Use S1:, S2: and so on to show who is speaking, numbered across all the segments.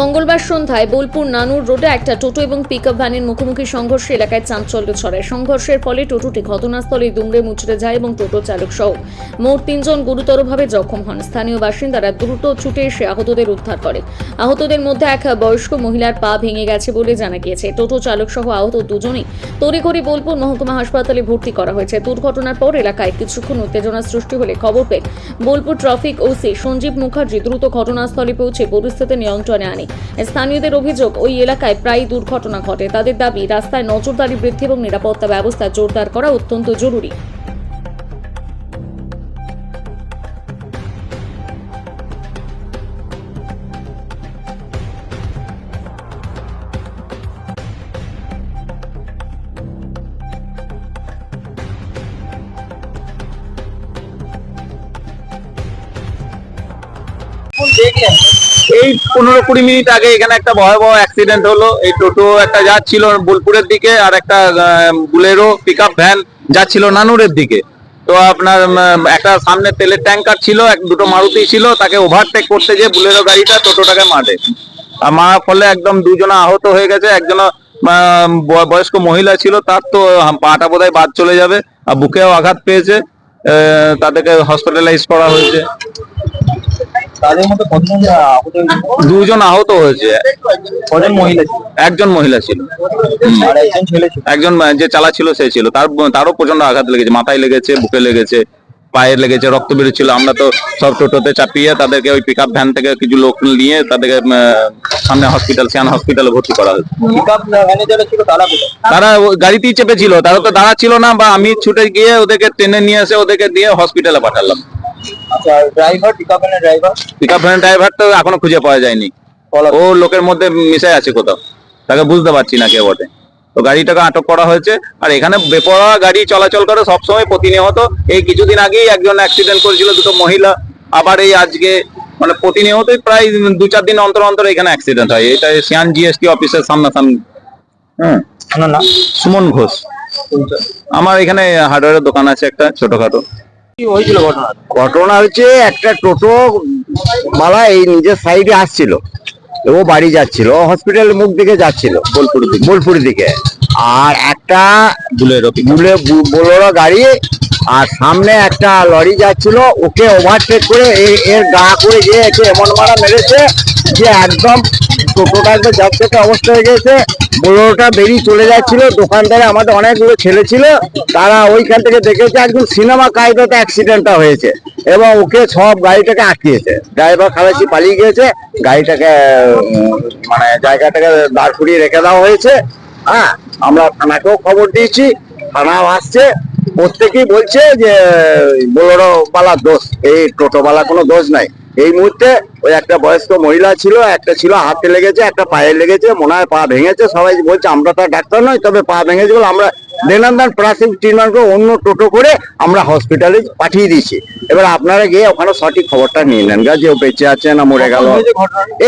S1: মঙ্গলবার সন্ধ্যায় বোলপুর নানুর রোডে একটা টোটো এবং পিকআপ ভ্যানের মুখোমুখি সংঘর্ষে এলাকায় চাঞ্চল্য ছড়ায়। সংঘর্ষের ফলে টোটোটি ঘটনাস্থলে দুমড়ে মুচড়ে যায় এবং টোটো চালক সহ মোট তিনজন গুরুতরভাবে জখম হন। স্থানীয় বাসিন্দারা দ্রুত ছুটে এসে আহতদের উদ্ধার করে। আহতদের মধ্যে এক বয়স্ক মহিলার পা ভেঙে গেছে বলে জানা গিয়েছে। টোটো চালক সহ আহত দুজনেই তড়িঘড়ি বোলপুর মহকুমা হাসপাতালে ভর্তি করা হয়েছে। দুর্ঘটনার পর এলাকায় কিছুক্ষণ উত্তেজনা সৃষ্টি হলে খবর পেয়ে বোলপুর ট্রাফিক ওসি সঞ্জীব মুখার্জি দ্রুত ঘটনাস্থলে পৌঁছে পরিস্থিতি নিয়ন্ত্রণে আনে। স্থানীয়দের অভিযোগ, ওই এলাকায় প্রায় দুর্ঘটনা ঘটে। তাদের দাবি, রাস্তায় নজরদারি বৃদ্ধি এবং নিরাপত্তা ব্যবস্থা জোরদার করা অত্যন্ত জরুরি।
S2: এই পনেরো কুড়ি মিনিট আগে এখানে একটা ভয়াবহ অ্যাক্সিডেন্ট হলো। এই টোটো একটা যাচ্ছিল বোলপুরের দিকে আর একটা বুলেরো পিক ভ্যান যাচ্ছিল নানুরের দিকে। তো আপনার একটা সামনে তেলের ট্যাঙ্কার ছিল, এক, দুটো মারুতি ছিল, তাকে ওভারটেক করতে গিয়ে বুলেরো গাড়িটা টোটোটাকে মারে। আর মারার ফলে একদম দুজনা আহত হয়ে গেছে, একজন বয়স্ক মহিলা ছিল, তার তো পাটা বোধহয় বাদ চলে যাবে, আর বুকেও আঘাত পেয়েছে তাদেরকে হসপিটালাইজ করা হয়েছে।
S3: তাদের মধ্যে কতজন আহত হয়েছে?
S2: দুজন আহত হয়েছে।
S3: কজন মহিলা ছিল?
S2: একজন মহিলা ছিল।
S3: আর একজন ছেলে ছিল?
S2: যে চালাচ্ছিল সে ছিল। তার তারও প্রচণ্ড আঘাত লেগেছে মাথায় লেগেছে বুকে লেগেছে। পায়ে লেগেছে রক্ত বেরোচ্ছিল। আমরা তো সব টোটোতে চাপিয়ে তাদেরকে ওই পিক ভ্যান থেকে কিছু লোক নিয়ে তাদেরকে সামনে হসপিটাল সিয়ান হসপিটালে ভর্তি করা হয়েছে।
S3: পিকআপ ছিল তারা
S2: গাড়িতেই চেপেছিল তারা তো দাঁড়াচ্ছিল না বা আমি ছুটে গিয়ে ওদেরকে ট্রেনে নিয়ে এসে ওদেরকে দিয়ে হসপিটালে পাঠালাম।
S3: আচ্ছা ড্রাইভার পিকআপ ভ্যানের ড্রাইভার
S2: পিক ভ্যান ড্রাইভার তো এখনও খুঁজে পাওয়া যায়নি। ও লোকের মধ্যে মিশে আছে কোথাও। তাকে বুঝতে পারছি না কে বটে। তো গাড়িটাকে আটক করা হয়েছে। আর এখানে বেপরোয়া গাড়ি চলাচল করে সবসময় প্রতিনিয়ত। এই কিছুদিন আগেই একজন অ্যাক্সিডেন্ট করেছিল দুটো মহিলা। আবার এই আজকে মানে প্রতিনিয়তই প্রায় দু চার দিন অন্তর অন্তর এখানে অ্যাক্সিডেন্ট হয়। এটা সিয়ান জিএসটি অফিসের সামনাসামনি। হ্যাঁ
S3: না না
S2: সুমন ঘোষ। আমার এখানে হার্ডওয়্যারের দোকান আছে একটা ছোটখাটো।
S3: হয়েছিল ঘটনা?
S4: ঘটনা হচ্ছে একটা টোটো বালা এই নিজের সাইডে আসছিল। ও বাড়ি যাচ্ছিল ও হসপিটালের মুখ দিকে যাচ্ছিল বোলপুর দিকে। বোলপুর দিকে। আর একটা
S2: বুলেরো
S4: বুলে বোলোরো গাড়ি আর সামনে একটা লরি যাচ্ছিল ওকে ওভারটেক করে এর গা করে গিয়ে একে এমন মারা মেরেছে যে একদম টোটোটা একদম যাচ্ছে অবস্থা হয়ে গেছে। বোলোরোটা বেরিয়ে চলে যাচ্ছিল দোকানদারে আমাদের অনেকগুলো ছেলে ছিল তারা ওইখান থেকে দেখেছে একদম সিনেমা কায়দাতে অ্যাক্সিডেন্টটা হয়েছে এবং ওকে সব গাড়িটাকে আটকিয়েছে। ড্রাইভার খালাসি পালিয়ে গিয়েছে গাড়িটাকে মানে জায়গাটাকে দাঁড় করিয়ে রেখে দেওয়া হয়েছে। হ্যাঁ আমরা থানাকেও খবর দিয়েছি থানাও আসছে প্রত্যেকেই বলছে যে বোলোরো বালার দোষ এই টোটো বালা কোনো দোষ নাই। এই মুহূর্তে ওই একটা বয়স্ক মহিলা ছিল একটা ছিল হাতে লেগেছে একটা পায়ে লেগেছে মনে হয় পা ভেঙেছে সবাই বলছে আমরা তো ডাক্তার নয় তবে পা ভেঙেছে বলে আমরা দেনান্দান প্রাথমিক ট্রিটমেন্ট করে অন্য টোটো করে আমরা হসপিটালে পাঠিয়ে দিয়েছি। এবার আপনারা গিয়ে ওখানে সঠিক খবরটা নিয়ে নেন গা যে ও বেঁচে আছে না মরে গেল।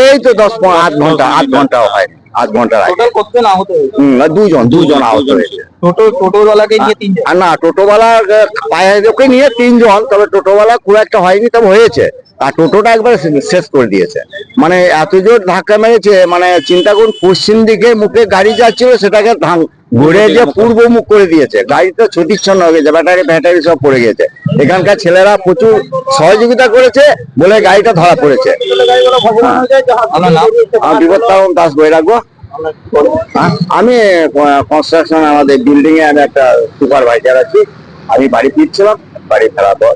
S4: এই তো দশ আধ ঘণ্টা আধ ঘন্টাও হয়। আধ ঘণ্টার আগে
S3: কতজন আহত হয়েছে?
S4: দুজন দুজন আহত হয়েছে।
S3: টোটো টোটোওয়ালাকে নিয়ে তিনজন?
S4: না টোটোওয়ালা পায়ে নিয়ে তিনজন তবে টোটোওয়ালা খুব একটা হয়নি তবে হয়েছে। আর টোটোটা একবার শেষ করে দিয়েছে। মানে এত জোর ধাক্কা মেরেছে মানে চিন্তা করুন পশ্চিম দিকে মুখে গাড়ি যাচ্ছিল সেটাকে ধান- ঘুরে যে পূর্ব মুখ করে দিয়েছে। গাড়িটা ছটিচ্ছন্ন হয়ে গেছে ব্যাটারি ব্যাটারি সব পড়ে গেছে। এখানকার ছেলেরা প্রচুর সহযোগিতা করেছে বলে গাড়িটা ধরা পড়েছে। বিপত্তারণ দাস বৈরাগ্য। হ্যাঁ, আমি কনস্ট্রাকশন আমাদের বিল্ডিং এ আমি একটা সুপারভাইজার আছি। আমি বাড়ি ফিরছিলাম বাড়ি ফেরার পর।